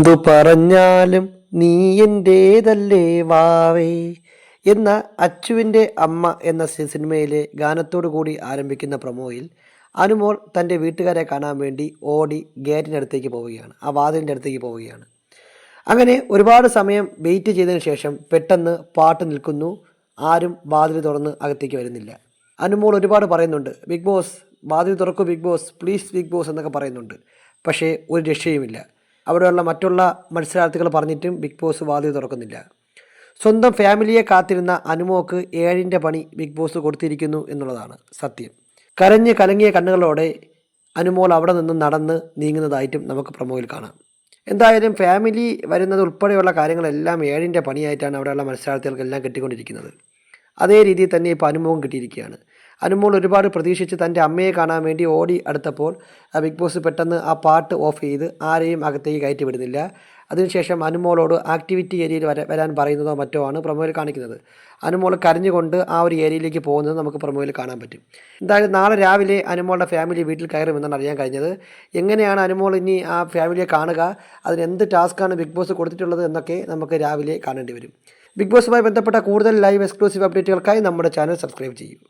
എന്തു പറഞ്ഞാലും നീ എന്റേതല്ലേ വാവേ എന്ന അച്ചുവിന്റെ അമ്മ എന്ന സിനിമയിലെ ഗാനത്തോടു കൂടി ആരംഭിക്കുന്ന പ്രൊമോയിൽ അനുമോൾ തന്റെ വീട്ടുകാരെ കാണാൻ വേണ്ടി ഓടി ഗേറ്റിന്റെ അടുത്തേക്ക് പോവുകയാണ്. ആ വാതിലിന്റെ അടുത്തേക്ക് പോവുകയാണ്. അങ്ങനെ ഒരുപാട് സമയം വെയിറ്റ് ചെയ്തതിന് ശേഷം പെട്ടെന്ന് പാട്ട് നിൽക്കുന്നു. ആരും വാതിൽ തുറന്ന് അകത്തേക്ക് വരുന്നില്ല. അനുമോൾ ഒരുപാട് പറയുന്നുണ്ട് ബിഗ് ബോസ് വാതിൽ തുറക്കൂ big boss please big boss എന്നൊക്കെ പറയുന്നുണ്ട്. പക്ഷേ ഒരു രക്ഷയുമില്ല. അവിടെയുള്ള മറ്റുള്ള മത്സരാർത്ഥികൾ പറഞ്ഞിട്ടും ബിഗ് ബോസ് വാതിൽ തുറക്കുന്നില്ല. സ്വന്തം ഫാമിലിയെ കാത്തിരുന്ന അനുമോക്ക് ഏഴിന്റെ പണി ബിഗ് ബോസ് കൊടുത്തിരിക്കുന്നു എന്നുള്ളതാണ് സത്യം. കരഞ്ഞ് കലങ്ങിയ കണ്ണുകളോടെ അനുമോൾ അവിടെ നിന്ന് നടന്ന് നീങ്ങുന്നതായിട്ടും നമുക്ക് പ്രൊമോയിൽ കാണാം. എന്തായാലും ഫാമിലി വരുന്നത് ഉൾപ്പെടെയുള്ള കാര്യങ്ങളെല്ലാം ഏഴിന്റെ പണിയായിട്ടാണ് അവിടെയുള്ള മത്സരാർത്ഥികൾക്കെല്ലാം കിട്ടിക്കൊണ്ടിരിക്കുന്നത്. അതേ രീതിയിൽ തന്നെ ഇപ്പോൾ അനുഭവം കിട്ടിയിരിക്കുകയാണ്. അനുമോൾ ഒരുപാട് പ്രതീക്ഷിച്ച് തന്റെ അമ്മയെ കാണാൻ വേണ്ടി ഓടി അടുത്തപ്പോൾ ബിഗ് ബോസ് പെട്ടെന്ന് ആ പാട്ട് ഓഫ് ചെയ്ത് ആരെയും അകത്തേക്ക് കയറ്റി വിടുന്നില്ല. അതിനുശേഷം അനുമോളോട് ആക്ടിവിറ്റി ഏരിയയിൽ വര വരാൻ പറയുന്നതോ മറ്റോ ആണ് പ്രൊമോയിൽ കാണിക്കുന്നത്. അനുമോൾ കരഞ്ഞുകൊണ്ട് ആ ഒരു ഏരിയയിലേക്ക് പോകുന്നത് നമുക്ക് പ്രൊമോയിൽ കാണാൻ പറ്റും. എന്തായാലും നാളെ രാവിലെ അനുമോളുടെ ഫാമിലി വീട്ടിൽ കയറുമെന്നാണ് അറിയാൻ കഴിഞ്ഞത്. എങ്ങനെയാണ് അനുമോൾ ഇനി ആ ഫാമിലിയെ കാണുക? അതിന് എന്ത് ടാസ്ക്കാണ് ബിഗ് ബോസ് കൊടുത്തിട്ടുള്ളത് എന്നൊക്കെ നമുക്ക് രാവിലെ കാണേണ്ടി വരും. ബിഗ് ബോസുമായി ബന്ധപ്പെട്ട കൂടുതൽ ലൈവ് എക്സ്ക്ലൂസീവ് അപ്ഡേറ്റുകൾക്കായി നമ്മുടെ ചാനൽ സബ്സ്ക്രൈബ് ചെയ്യും.